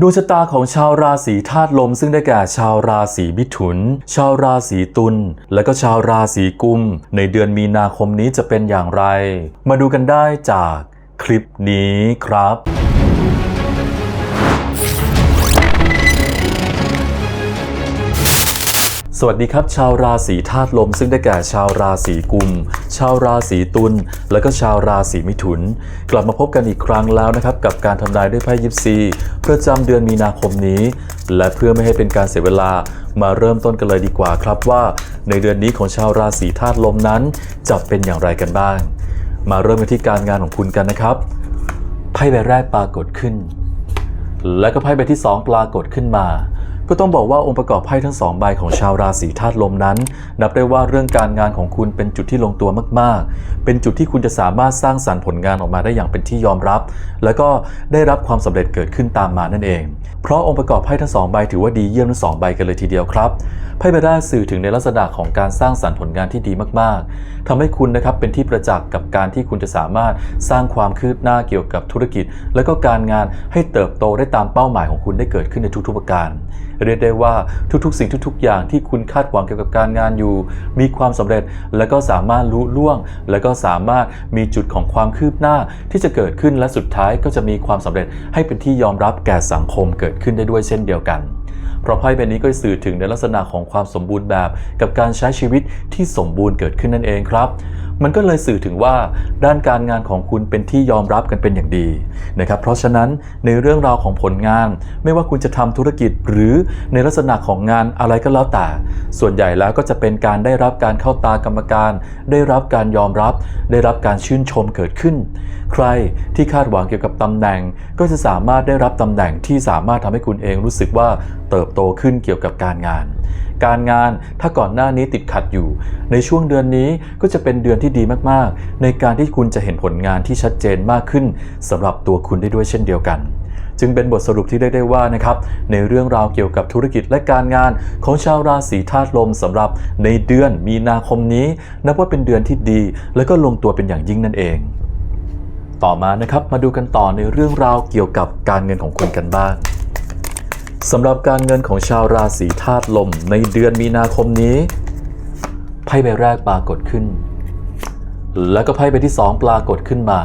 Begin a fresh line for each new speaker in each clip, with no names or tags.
ดวงชะตาของชาวราศีธาตุลมซึ่งได้แก่ชาวราศีมิถุน ชาวราศีตุลและก็ชาวราศีกุม ในเดือนมีนาคมนี้จะเป็นอย่างไร มาดูกันได้จากคลิปนี้ครับสวัสดีครับ ชาวราศีธาตุลม ซึ่งได้แก่ชาวราศีกุม ชาวราศีตุลและก็ชาวราศีมิถุน กลับมาพบกันอีกครั้งแล้วนะครับ กับการทำนายด้วยไพ่ยิปซี ประจำเดือนมีนาคมนี้ และเพื่อไม่ให้เป็นการเสียเวลามาเริ่มต้นกันเลยดีกว่าครับว่า ในเดือนนี้ของชาวราศีธาตุลมนั้นจะเป็นอย่างไรกันบ้าง มาเริ่มกันที่การงานของคุณกันนะครับไพ่ใบแรกปรากฏขึ้น และก็ไพ่ใบที่ 2 ปรากฏขึ้นมา ก็ต้องบอกว่าองค์ประกอบไพ่ทั้งสองใบของชาวราศีธาตุลมนั้น นับได้ว่าเรื่องการงานของคุณเป็นจุดที่ลงตัวมาก ๆ เป็นจุดที่คุณจะสามารถสร้างสรรค์ผลงานออกมาได้อย่างเป็นที่ยอมรับ แล้วก็ได้รับความสำเร็จเกิดขึ้นตามมานั่นเอง เพราะองค์ประกอบไพ่ทั้งสองใบถือว่าดีเยี่ยมทั้งสองใบกันเลยทีเดียวครับไพ่ใบแรกสื่อถึงในลักษณะของการสร้างสรรค์ผลงานที่ดีมาก ๆทำให้คุณนะครับเป็นที่ประจักษ์กับการที่คุณจะสามารถสร้างความคืบหน้าเกี่ยวกับธุรกิจ และก็การงานให้เติบโตได้ตามเป้าหมายของคุณได้เกิดขึ้นในทุกๆประการเรียกได้ว่าทุกๆ สิ่งทุก ๆ อย่างที่คุณคาดหวังเกี่ยวกับการงานอยู่ มีความสำเร็จและก็สามารถรู้ล่วง และก็สามารถมีจุดของความคืบหน้าที่จะเกิดขึ้นและสุดท้ายก็จะมีความสำเร็จให้เป็นที่ยอมรับแก่สังคมเกิดขึ้นได้ด้วยเช่นเดียวกัน เพราะไพ่ใบนี้ก็สื่อถึงในลักษณะของความสมบูรณ์แบบ กับการใช้ชีวิตที่สมบูรณ์เกิดขึ้นนั่นเองครับ มันก็เลยสื่อถึงว่าด้านการงานของคุณเป็นที่ยอมรับกันเป็นอย่างดีนะครับ เพราะฉะนั้นในเรื่องราวของผลงาน ไม่ว่าคุณจะทำธุรกิจหรือในลักษณะของงานอะไรก็แล้วแต่ ส่วนใหญ่แล้วก็จะเป็นการได้รับการเข้าตากรรมการ ได้รับการยอมรับ ได้รับการชื่นชมเกิดขึ้น ใครที่คาดหวังเกี่ยวกับตำแหน่ง ก็จะสามารถได้รับตำแหน่งที่สามารถทำให้คุณเองรู้สึกว่าเติบโตขึ้นเกี่ยวกับการงาน การงานถ้าก่อนหน้านี้ติดขัดอยู่ ในช่วงเดือนนี้ก็จะเป็นเดือนที่ดีมากๆ ในการที่คุณจะเห็นผลงานที่ชัดเจนมากขึ้นสำหรับตัวคุณได้ด้วยเช่นเดียวกันจึงเป็นบทสรุปที่ได้ได้ว่านะครับในเรื่องราวเกี่ยวกับธุรกิจและการงานของชาวราศีธาตุลมสำหรับในเดือนมีนาคมนี้นับว่าเป็นเดือนที่ดี และก็ลงตัวเป็นอย่างยิ่งนั่นเอง ต่อมานะครับมาดูกันต่อในเรื่องราวเกี่ยวกับการเงินของคุณกันบ้าง สำหรับการเงินของชาวราศีธาตุลมในเดือนมีนาคมนี้ ไพ่ใบแรกปรากฏขึ้น แล้วก็ไพ่ใบที่ 2 ปรากฏขึ้นมา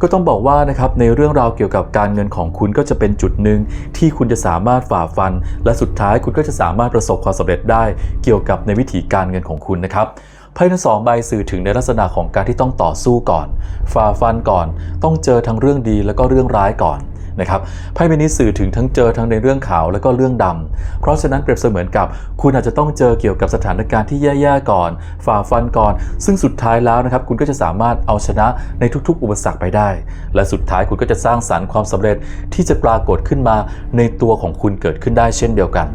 ก็ต้องบอกว่านะครับในเรื่องราวเกี่ยวกับการเงินของคุณก็จะเป็นจุดหนึ่งที่คุณจะสามารถฝ่าฟัน และสุดท้ายคุณก็จะสามารถประสบความสำเร็จได้ เกี่ยวกับในวิถีการเงินของคุณนะครับไพ่ทั้งสองใบสื่อถึงในลักษณะของการที่ต้องต่อสู้ก่อน ฝ่าฟันก่อน ต้องเจอทั้งเรื่องดีแล้วก็เรื่องร้ายก่อน นะครับไพ่ใบนี้สื่อถึงทั้งเจอทั้งในเรื่องขาวแล้วก็เรื่องดำเพราะฉะนั้นเปรียบเสมือนกับ คุณอาจจะต้องเจอเกี่ยวกับสถานการณ์ที่แย่ๆก่อน ฝ่าฟันก่อน ซึ่งสุดท้ายแล้วนะครับคุณก็จะสามารถเอาชนะในทุกๆ อุปสรรคไปได้ และสุดท้ายคุณก็จะสร้างสรรค์ความสำเร็จที่จะปรากฏขึ้นมาในตัวของคุณเกิดขึ้นได้เช่นเดียวกัน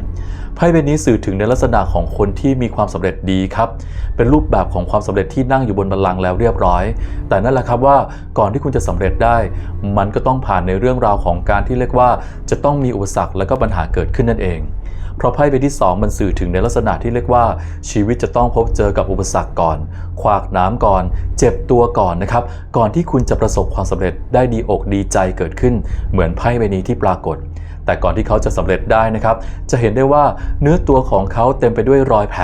ไพ่ใบนี้สื่อถึงในลักษณะของคนที่มีความสำเร็จดีครับ เป็นรูปแบบของความสำเร็จที่นั่งอยู่บนบัลลังก์แล้วเรียบร้อย แต่นั่นแหละครับว่าก่อนที่คุณจะสำเร็จได้ มันก็ต้องผ่านในเรื่องราวของการที่เรียกว่า จะต้องมีอุปสรรคและก็ปัญหาเกิดขึ้นนั่นเองเพราะไพ่ใบที่ 2 มันสื่อถึงในลักษณะที่เรียกว่า ชีวิตจะต้องพบเจอกับอุปสรรคก่อน ขวากน้ำก่อน เจ็บตัวก่อนนะครับ ก่อนที่คุณจะประสบความสำเร็จได้ดีอกดีใจเกิดขึ้น เหมือนไพ่ใบนี้ที่ปรากฏแต่ก่อนที่เขาจะสำเร็จได้นะครับ จะเห็นได้ว่าเนื้อตัวของเขาเต็มไปด้วยรอยแผล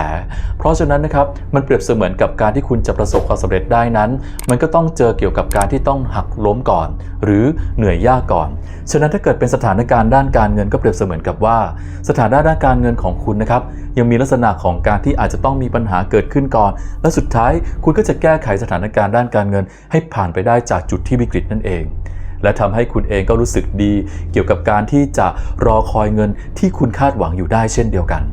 เพราะฉะนั้นนะครับมันเปรียบเสมือนกับการที่คุณจะประสบความสำเร็จได้นั้น มันก็ต้องเจอเกี่ยวกับการที่ต้องหักล้มก่อน หรือเหนื่อยยากก่อน ฉะนั้นถ้าเกิดเป็นสถานการณ์ด้านการเงินก็เปรียบเสมือนกับว่า สถานะด้านการเงินของคุณนะครับยังมีลักษณะของการที่อาจจะต้องมีปัญหาเกิดขึ้นก่อน และสุดท้ายคุณก็จะแก้ไขสถานการณ์ด้านการเงิน ให้ผ่านไปได้จากจุดที่วิกฤตนั่นเอง และทำให้คุณเองก็รู้สึกดี เกี่ยวกับการที่จะรอคอยเงินที่คุณคาดหวังอยู่ได้เช่นเดียวกัน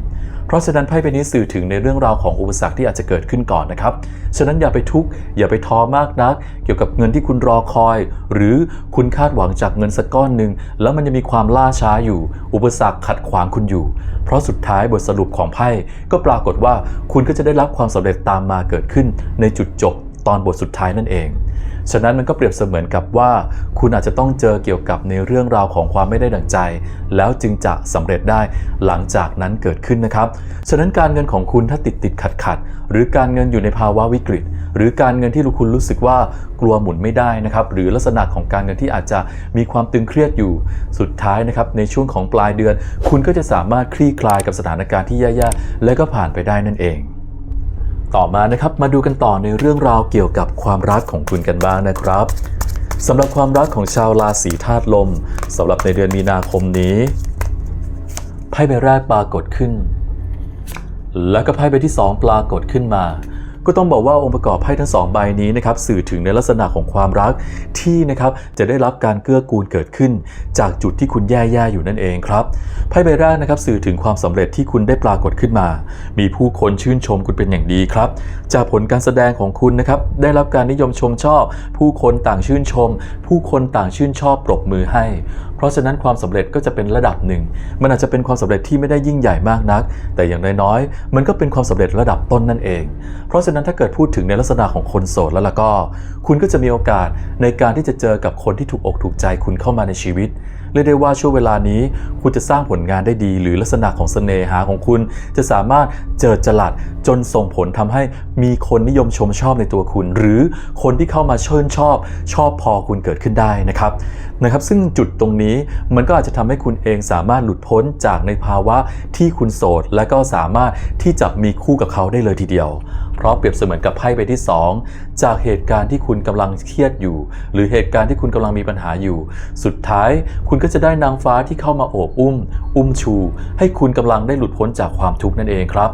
เพราะฉะนั้นไพ่ใบนี้สื่อถึงในเรื่องราวของอุปสรรคที่อาจจะเกิดขึ้นก่อนนะครับ ฉะนั้นอย่าไปทุกข์อย่าไปท้อมากนัก เกี่ยวกับเงินที่คุณรอคอย หรือคุณคาดหวังจากเงินสักก้อนหนึ่งแล้วมันยังมีความล่าช้าอยู่ อุปสรรคขัดขวางคุณอยู่ เพราะสุดท้ายบทสรุปของไพ่ก็ปรากฏว่าคุณก็จะได้รับความสำเร็จตามมาเกิดขึ้นในจุดจบ ตอนบทสุดท้ายนั่นเอง ฉะนั้นมันก็เปรียบเสมือนกับว่า คุณอาจจะต้องเจอเกี่ยวกับในเรื่องราวของความไม่ได้ดังใจ แล้วจึงจะสำเร็จได้หลังจากนั้นเกิดขึ้นนะครับ ฉะนั้นการเงินของคุณถ้าติดติดขัดขัดหรือการเงินอยู่ในภาวะวิกฤต หรือการเงินที่คุณรู้สึกว่ากลัวหมุนไม่ได้นะครับหรือลักษณะของการเงินที่อาจจะมีความตึงเครียดอยู่สุดท้ายนะครับในช่วงของปลายเดือน คุณก็จะสามารถคลี่คลายกับสถานการณ์ที่แย่ๆและก็ผ่านไปได้นั่นเอง ต่อมานะครับมาดูกันต่อในเรื่องราวเกี่ยวกับความรักของคุณกันบ้างนะครับสำหรับความรักของชาวราศีธาตุลมสำหรับในเดือนมีนาคมนี้ไพ่ใบแรกปรากฏขึ้น แล้วก็ไพ่ใบที่ 2 ปรากฏขึ้นมา ก็ต้องบอกว่าองค์ประกอบไพ่ทั้งสองใบนี้นะครับสื่อถึงในลักษณะของความรักที่นะครับจะได้รับการเกื้อกูลเกิดขึ้น จากจุดที่คุณแย่ๆอยู่นั่นเองครับไพ่ใบแรกนะครับสื่อถึงความสำเร็จที่คุณได้ปรากฏขึ้นมา มีผู้คนชื่นชมคุณเป็นอย่างดีครับ จากผลการแสดงของคุณนะครับได้รับการนิยมชมชอบ ผู้คนต่างชื่นชม ผู้คนต่างชื่นชอบปรบมือให้เพราะฉะนั้นความสำเร็จก็จะเป็นระดับหนึ่ง มันอาจจะเป็นความสำเร็จที่ไม่ได้ยิ่งใหญ่มากนัก แต่อย่างน้อยๆมันก็เป็นความสำเร็จระดับต้นนั่นเอง เพราะฉะนั้นถ้าเกิดพูดถึงในลักษณะของคนโสดแล้วล่ะก็ คุณก็จะมีโอกาสในการที่จะเจอกับคนที่ถูกอกถูกใจคุณเข้ามาในชีวิต เรียกได้ว่าช่วงเวลานี้ คุณจะสร้างผลงานได้ดี หรือลักษณะของเสน่หาของคุณ จะสามารถเจิดจลัดจนส่งผลทำให้มีคนนิยมชมชอบในตัวคุณ หรือคนที่เข้ามาเชิญชอบชอบพอคุณเกิดขึ้นได้นะครับนะครับ ซึ่งจุดตรงนี้มันก็อาจจะทำให้คุณเองสามารถหลุดพ้นจากในภาวะที่คุณโสด และก็สามารถที่จะมีคู่กับเขาได้เลยทีเดียวเพราะเปรียบเสมือนกับไพ่ใบที่ 2 จากเหตุการณ์ที่คุณกำลังเครียดอยู่ หรือเหตุการณ์ที่คุณกำลังมีปัญหาอยู่ สุดท้ายคุณก็จะได้นางฟ้าที่เข้ามาโอบอุ้ม อุ้มชู ให้คุณกำลังได้หลุดพ้นจากความทุกข์นั่นเองครับ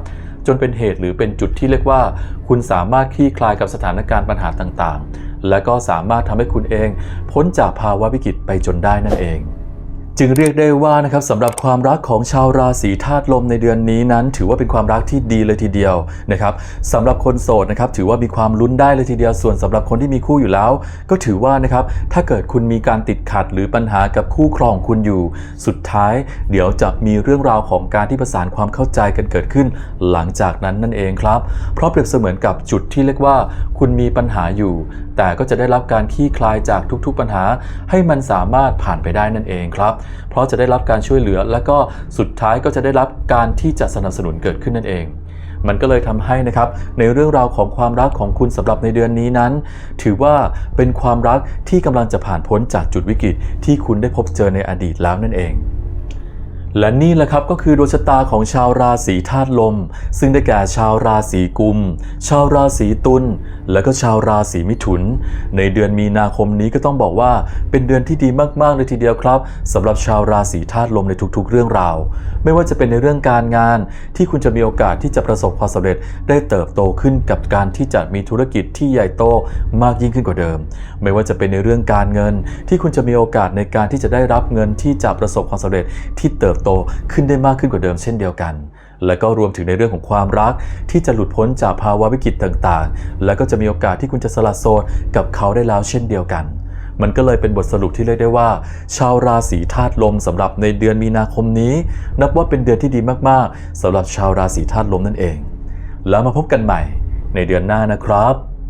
จนเป็นเหตุหรือเป็นจุดที่เรียกว่า คุณสามารถคลี่คลายกับสถานการณ์ปัญหาต่างๆ และก็สามารถทำให้คุณเอง พ้นจากภาวะวิกฤตไปจนได้นั่นเอง จึงเรียกได้ว่านะครับสำหรับความรักของชาวราศีธาตุลมในเดือนนี้นั้น ถือว่าเป็นความรักที่ดีเลยทีเดียวนะครับสำหรับคนโสดนะครับถือว่ามีความลุ้นได้เลยทีเดียวส่วนสำหรับคนที่มีคู่อยู่แล้ว ก็ถือว่านะครับถ้าเกิดคุณมีการติดขัดหรือปัญหากับคู่ครองคุณอยู่ สุดท้าย เดี๋ยวจะมีเรื่องราวของการที่ประสานความเข้าใจกันเกิดขึ้น หลังจากนั้นนั่นเองครับเพราะเปรียบเสมือนกับจุดที่เรียกว่า คุณมีปัญหาอยู่ แต่ก็จะได้รับการคลี่คลายจากทุกๆปัญหา ให้มันสามารถผ่านไปได้นั่นเองครับเพราะจะได้รับการช่วยเหลือ และก็สุดท้ายก็จะได้รับการที่จะสนับสนุนเกิดขึ้นนั่นเองมันก็เลยทำให้นะครับในเรื่องราวของความรักของคุณสำหรับในเดือนนี้นั้น ถือว่าเป็นความรักที่กำลังจะผ่านพ้นจากจุดวิกฤตที่คุณได้พบเจอในอดีตแล้วนั่นเอง และนี่แหละครับก็คือดวงชะตาของชาวราศีธาตุลม ซึ่งได้แก่ชาวราศีกุม ชาวราศีตุลและก็ชาวราศีมิถุน ในเดือนมีนาคมนี้ก็ต้องบอกว่าเป็นเดือนที่ดีมากๆเลยทีเดียวครับสำหรับชาวราศีธาตุลมในทุกๆ เรื่องราว ไม่ว่าจะเป็นในเรื่องการงานที่คุณจะมีโอกาสที่จะประสบความสำเร็จ ได้เติบโตขึ้นกับการที่จะมีธุรกิจที่ใหญ่โตมากยิ่งขึ้นกว่าเดิม ไม่ว่าจะเป็นในเรื่องการเงินที่คุณจะมีโอกาสในการที่จะได้รับเงินที่จะประสบความสำเร็จที่เติบโตขึ้นได้มากขึ้นกว่าเดิมเช่นเดียวกัน และก็รวมถึงในเรื่องของความรัก ที่จะหลุดพ้นจากภาวะวิกฤตต่างๆ และก็จะมีโอกาสที่คุณจะสละโสดกับเขาได้แล้วเช่นเดียวกันมันก็เลยเป็นบทสรุปที่เรียกได้ว่า ชาวราศีธาตุลมสำหรับในเดือนมีนาคมนี้ นับว่าเป็นเดือนที่ดีมากๆสำหรับชาวราศีธาตุลมนั่นเอง แล้วมาพบกันใหม่ในเดือนหน้านะครับ